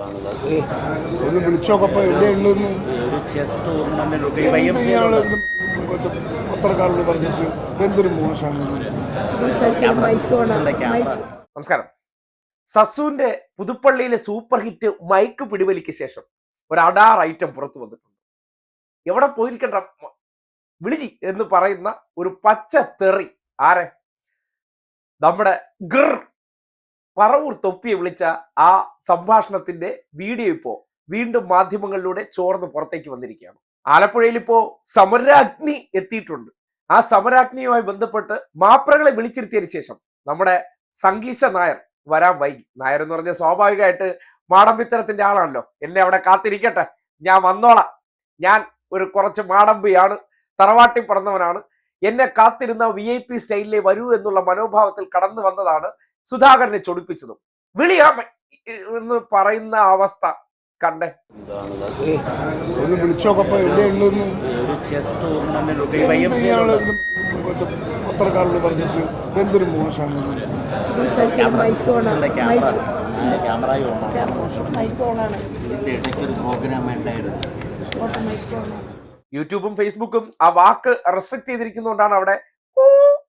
ഒന്ന് വിളിച്ചോക്കപ്പോ എവിടെ ഒരു ചെസ് ടൂർണമെന്റ് ഇയാൾ പത്രക്കാരോട് പറഞ്ഞിട്ട് എന്തൊരു മോശമാണ് ഇത്. നമസ്കാരം. സസുവിന്റെ പുതുപ്പള്ളിയിലെ സൂപ്പർ ഹിറ്റ് മൈക്ക് പിടിവലിക്ക് ശേഷം ഒരു അഡാർ ഐറ്റം പുറത്തു വന്നിട്ടുണ്ട്. എവിടെ പോയിരിക്കണ്ട? വിളിജി എന്ന് പറയുന്ന ഒരു പച്ച തെറി. ആരെ? നമ്മുടെ ഗർ പറവൂർ തൊപ്പിയെ വിളിച്ച ആ സംഭാഷണത്തിന്റെ വീഡിയോ ഇപ്പോ വീണ്ടും മാധ്യമങ്ങളിലൂടെ ചോർന്ന് പുറത്തേക്ക് വന്നിരിക്കുകയാണ്. ആലപ്പുഴയിൽ ഇപ്പോ സമരാഗ്നി എത്തിയിട്ടുണ്ട്. ആ സമരാഗ്നിയുമായി ബന്ധപ്പെട്ട് മാപ്രകളെ വിളിച്ചിരുത്തിയതിനു ശേഷം നമ്മുടെ സംഗീശ നായർ വരാൻ വൈകി. നായർ എന്ന് പറഞ്ഞാൽ സ്വാഭാവികമായിട്ട് മാടമ്പിത്തരത്തിന്റെ ആളാണല്ലോ. എന്നെ അവിടെ കാത്തിരിക്കട്ടെ. ഞാൻ വന്നോളാം. ഞാൻ ഒരു കുറച്ച് മാടമ്പിയാണ് തറവാട്ടി പറഞ്ഞവനാണ് എന്നെ കാത്തിരുന്ന വി ഐ പി സ്റ്റൈലിലെ വരൂ എന്നുള്ള മനോഭാവത്തിൽ കടന്നു വന്നതാണ് സുധാകരനെ ചൊടിപ്പിച്ചതും. വിളിയാമ എന്ന് പറയുന്ന അവസ്ഥ കണ്ടേ? ഒന്ന് വിളിച്ചോക്കപ്പോ പത്രക്കാരോട് പറഞ്ഞിട്ട് എന്തൊരു മോശമാണ് യൂട്യൂബും ഫേസ്ബുക്കും ആ വാക്ക് റെസ്ട്രിക്ട് ചെയ്തിരിക്കുന്നതുകൊണ്ടാണ് അവിടെ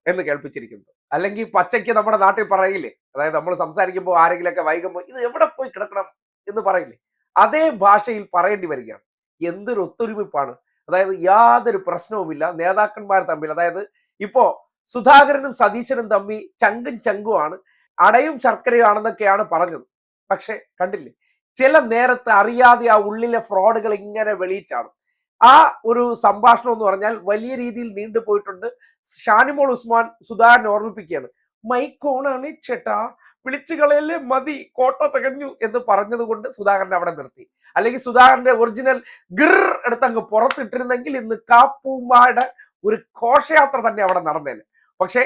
എന്ന് കേൾപ്പിച്ചിരിക്കുന്നത്. അല്ലെങ്കിൽ പച്ചയ്ക്ക് നമ്മുടെ നാട്ടിൽ പറയില്ലേ? അതായത് നമ്മൾ സംസാരിക്കുമ്പോൾ ആരെങ്കിലുമൊക്കെ വൈകുമ്പോൾ ഇത് എവിടെ പോയി കിടക്കണം? എന്ന് പറയില്ലേ? അതേ ഭാഷയിൽ പറയേണ്ടി വരികയാണ്. എന്തൊരു ഒത്തൊരുമിപ്പാണ്. അതായത് യാതൊരു പ്രശ്നവുമില്ല. നേതാക്കന്മാർ തമ്മിൽ അതായത് ഇപ്പോ സുധാകരനും സതീശനും തമ്മി ചങ്കും ചങ്കുമാണ്. അടയും ശർക്കരയും ആണെന്നൊക്കെയാണ് പറഞ്ഞത്. പക്ഷെ കണ്ടില്ലേ? ചില നേരത്തെ അറിയാതെ ആ ഉള്ളിലെ ഫ്രോഡുകൾ ഇങ്ങനെ വെളിയിച്ചാണ്. ആ ഒരു സംഭാഷണം എന്ന് പറഞ്ഞാൽ വലിയ രീതിയിൽ നീണ്ടുപോയിട്ടുണ്ട് ഷാനിമോൾ ഉസ്മാൻ സുധാകരനെ ഓർമ്മിപ്പിക്കുകയാണ്. മൈക്കോണാണ് ചേട്ടാ വിളിച്ചു കളയല്ലേ മതി കോട്ട തികഞ്ഞു എന്ന് പറഞ്ഞതുകൊണ്ട് സുധാകരനെ അവിടെ നിർത്തി. അല്ലെങ്കിൽ സുധാകരന്റെ ഒറിജിനൽ ഗിർ എടുത്ത് അങ്ങ് പുറത്തിട്ടിരുന്നെങ്കിൽ ഇന്ന് കാപ്പൂമായുടെ ഒരു ഘോഷയാത്ര തന്നെ അവിടെ നടന്നേനെ. പക്ഷെ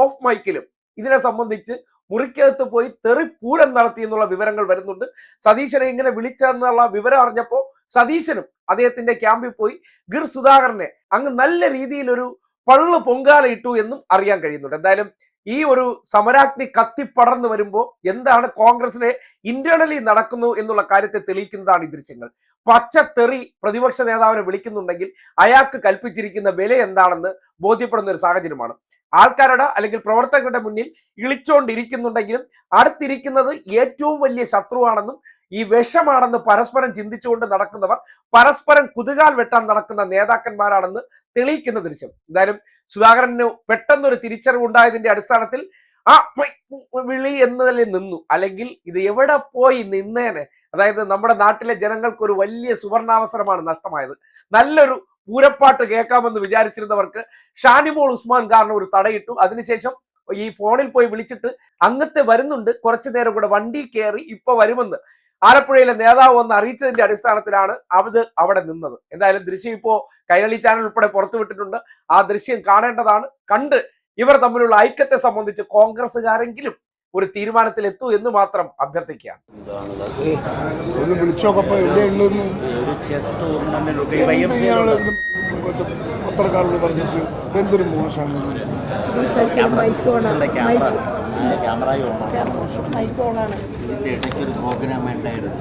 ഓഫ് മൈക്കിലും ഇതിനെ സംബന്ധിച്ച് മുറിക്കകത്ത് പോയി തെറി പൂരം നടത്തി എന്നുള്ള വിവരങ്ങൾ വരുന്നുണ്ട്. സതീശനെ ഇങ്ങനെ വിളിച്ചെന്നുള്ള വിവരം അറിഞ്ഞപ്പോ സതീശനും അദ്ദേഹത്തിന്റെ ക്യാമ്പിൽ പോയി ഗിർ സുധാകരനെ അങ്ങ് നല്ല രീതിയിൽ ഒരു പള്ളു പൊങ്കാല ഇട്ടു എന്നും അറിയാൻ കഴിയുന്നുണ്ട്. എന്തായാലും ഈ ഒരു സമരാഗ്നി കത്തിപ്പടർന്നു വരുമ്പോൾ എന്താണ് കോൺഗ്രസിനെ ഇന്റേണലി നടക്കുന്നു എന്നുള്ള കാര്യത്തെ തെളിയിക്കുന്നതാണ് ഈ ദൃശ്യങ്ങൾ. പച്ചത്തെറി പ്രതിപക്ഷ നേതാവിനെ വിളിക്കുന്നുണ്ടെങ്കിൽ അയാൾക്ക് കൽപ്പിച്ചിരിക്കുന്ന വില എന്താണെന്ന് ബോധ്യപ്പെടുന്ന ഒരു സാഹചര്യമാണ്. ആൾക്കാരുടെ അല്ലെങ്കിൽ പ്രവർത്തകരുടെ മുന്നിൽ ഇളിച്ചുകൊണ്ടിരിക്കുന്നുണ്ടെങ്കിലും അടുത്തിരിക്കുന്നത് ഏറ്റവും വലിയ ശത്രുവാണെന്നും ഈ വിഷമാണെന്ന് പരസ്പരം ചിന്തിച്ചുകൊണ്ട് നടക്കുന്നവർ പരസ്പരം കുതുകാൽ വെട്ടാൻ നടക്കുന്ന നേതാക്കന്മാരാണെന്ന് തെളിയിക്കുന്ന ദൃശ്യം. എന്തായാലും സുധാകരന് പെട്ടെന്നൊരു തിരിച്ചറിവ് ഉണ്ടായതിന്റെ അടിസ്ഥാനത്തിൽ ആ വിളി എന്നതിൽ നിന്നു. അല്ലെങ്കിൽ ഇത് എവിടെ പോയി നിന്നേനെ? അതായത് നമ്മുടെ നാട്ടിലെ ജനങ്ങൾക്ക് ഒരു വലിയ സുവർണാവസരമാണ് നഷ്ടമായത്. നല്ലൊരു പൂരപ്പാട്ട് കേൾക്കാമെന്ന് വിചാരിച്ചിരുന്നവർക്ക് ഷാനിമോൾ ഉസ്മാൻ കാരണം ഒരു തടയിട്ടു. അതിനുശേഷം ഈ ഫോണിൽ പോയി വിളിച്ചിട്ട് അങ്ങത്തെ വരുന്നുണ്ട് കുറച്ചു നേരം കൂടെ വണ്ടി കയറി ഇപ്പൊ വരുമെന്ന്. ആലപ്പുഴയിലെ നേതാവ് വന്ന് അറിയിച്ചതിന്റെ അടിസ്ഥാനത്തിലാണ് അത് അവിടെ നിന്നത്. എന്തായാലും ദൃശ്യം ഇപ്പോ കൈരളി ചാനൽ ഉൾപ്പെടെ പുറത്തുവിട്ടിട്ടുണ്ട് ആ ദൃശ്യം കാണേണ്ടതാണ്. കണ്ട് ഇവർ തമ്മിലുള്ള ഐക്യത്തെ സംബന്ധിച്ച് കോൺഗ്രസ്സുകാരെങ്കിലും ഒരു തീരുമാനത്തിൽ എത്തൂ എന്ന് മാത്രം അഭ്യർത്ഥിക്കുകയാണ്. പത്രക്കാരോട് പറഞ്ഞിട്ട് എന്തൊരു മോശമാണ് ക്യാമറ ഓണാണ് മൈക്ക് ഓണാണ് ഇതിന്റെ ഇടയ്ക്ക് ഒരു പ്രോഗ്രാം ഉണ്ടായിരുന്നു.